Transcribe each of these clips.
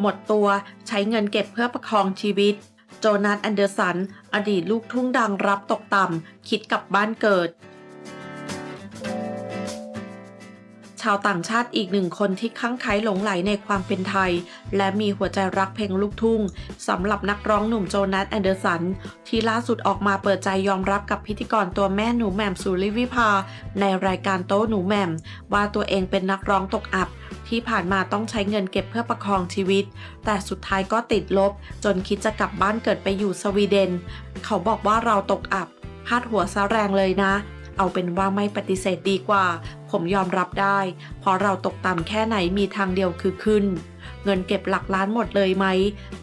หมดตัวใช้เงินเก็บเพื่อประคองชีวิต โจนาธแอนเดอร์สัน อดีตลูกทุ่งดังรับตกต่ำ คิดกลับบ้านเกิด ชาวต่างชาติอีกหนึ่งคนที่คลั่งไคล้หลงไหลในความเป็นไทย และมีหัวใจรักเพลงลูกทุ่งสำหรับนักร้องหนุ่มโจนาธแอนเดอร์สัน ที่ล่าสุดออกมาเปิดใจยอมรับกับพิธีกรตัวแม่หนูแหม่มสุริวิภา ในรายการโต๊ะหนูแหม่ม ว่าตัวเองเป็นนักร้องตกอับ ที่ผ่านมาต้องใช้เงินเก็บเพื่อประคองชีวิต แต่สุดท้ายก็ติดลบ จนคิดจะกลับบ้านเกิดไปอยู่สวีเดน เขาบอกว่าเราตกอับพาดหัวซะแรงเลยนะ เอาเป็นว่าไม่ปฏิเสธดีกว่า ผมยอมรับได้ เพราะเราตกต่ำแค่ไหนมีทางเดียวคือขึ้น เงินเก็บหลักล้านหมดเลยไหม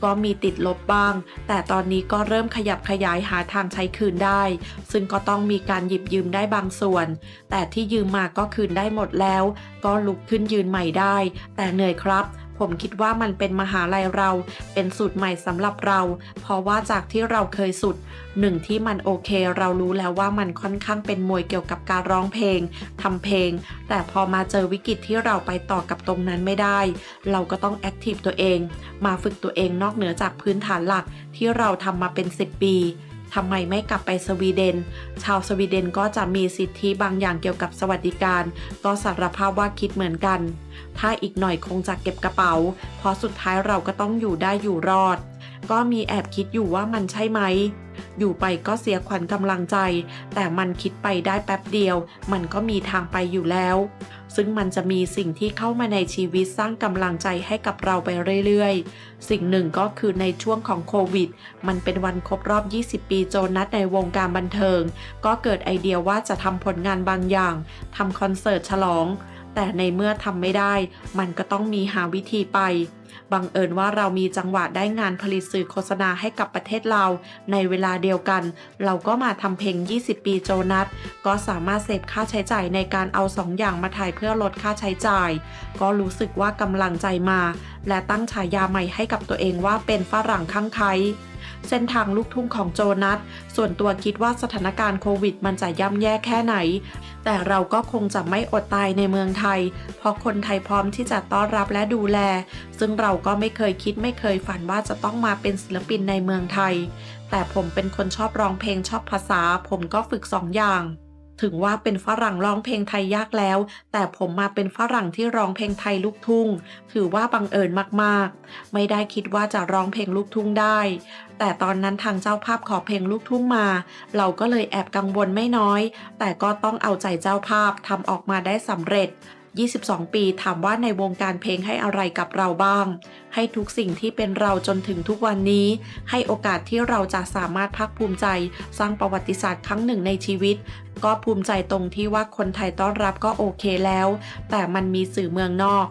ก็มีติดลบบ้าง แต่ตอนนี้ก็เริ่มขยับขยายหาทางใช้คืนได้ ซึ่งก็ต้องมีการหยิบยืมได้บางส่วน แต่ที่ยืมมาก็คืนได้หมดแล้ว ก็ลุกขึ้นยืนใหม่ได้ แต่เหนื่อยครับ ผมคิดว่ามันเป็นมหาลัยเรา เป็นสูตรใหม่สำหรับเรา เพราะว่าจากที่เราเคยสุดหนึ่งที่มันโอเค เรารู้แล้วว่ามันค่อนข้างเป็นมวยเกี่ยวกับการร้องเพลงทำเพลง แต่พอมาเจอวิกฤตที่เราไปต่อกับตรงนั้นไม่ได้ เราก็ต้องแอคทีฟตัวเอง มาฝึกตัวเองนอกเหนือจากพื้นฐานหลักที่เราทำมาเป็น 10 ปี ทำไมไม่กลับไปสวีเดน ชาวสวีเดนก็จะมีสิทธิบางอย่างเกี่ยวกับสวัสดิการ ก็สารภาพว่าคิดเหมือนกัน ถ้าอีกหน่อยคงจะเก็บกระเป๋า เพราะสุดท้ายเราก็ต้องอยู่ได้อยู่รอด ก็มีแอบคิดอยู่ว่ามันใช่ไหม อยู่ไปก็เสียขวัญกำลังใจ แต่มันคิดไปได้แป๊บเดียว มันก็มีทางไปอยู่แล้ว ซึ่งมันจะมีสิ่งที่เข้ามาในชีวิตสร้างกำลังใจให้กับเราไปเรื่อยๆ สิ่งหนึ่งก็คือในช่วงของโควิด มันเป็นวันครบรอบ 20 ปีโจนัสในวงการบันเทิง ก็เกิดไอเดียว่าจะทำผลงานบางอย่างทำคอนเสิร์ตฉลอง แต่ในเมื่อทำไม่ได้ มันก็ต้องมีหาวิธีไป บังเอิญว่าเรามีจังหวะได้งานผลิตสื่อโฆษณาให้กับประเทศเรา ในเวลาเดียวกัน เราก็มาทำเพลง 20 ปีโจนัส ก็สามารถเซฟค่าใช้จ่ายในการเอาสองอย่างมาถ่ายเพื่อลดค่าใช้จ่าย ก็รู้สึกว่ากำลังใจมา และตั้งฉายาใหม่ให้กับตัวเองว่าเป็นฝรั่งข้างไคล้ เส้นทางลูกทุ่งของโจนัส ส่วนตัวคิดว่าสถานการณ์โควิดมันจะย่ำแย่แค่ไหน แต่เราก็คงจะไม่อดตายในเมืองไทย เพราะคนไทยพร้อมที่จะต้อนรับและดูแล ซึ่งเราก็ไม่เคยคิดไม่เคยฝันว่าจะต้องมาเป็นศิลปินในเมืองไทย แต่ผมเป็นคนชอบร้องเพลงชอบภาษา ผมก็ฝึกสองอย่าง ถึงว่าเป็นฝรั่งร้องเพลงไทยยากแล้ว แต่ผมมาเป็นฝรั่งที่ร้องเพลงไทยลูกทุ่ง ถือว่าบังเอิญมากๆ ไม่ได้คิดว่าจะร้องเพลงลูกทุ่งได้ แต่ตอนนั้นทางเจ้าภาพขอเพลงลูกทุ่งมา เราก็เลยแอบกังวลไม่น้อย แต่ก็ต้องเอาใจเจ้าภาพทำออกมาได้สำเร็จ22 ปีถามว่าในวงการเพลงให้อะไรกับเราบ้าง ให้ทุกสิ่งที่เป็นเราจนถึงทุกวันนี้ ให้โอกาสที่เราจะสามารถภาคภูมิใจ สร้างประวัติศาสตร์ครั้งหนึ่งในชีวิต ก็ภูมิใจตรงที่ว่าคนไทยต้อนรับก็โอเคแล้ว แต่มันมีสื่อเมืองนอก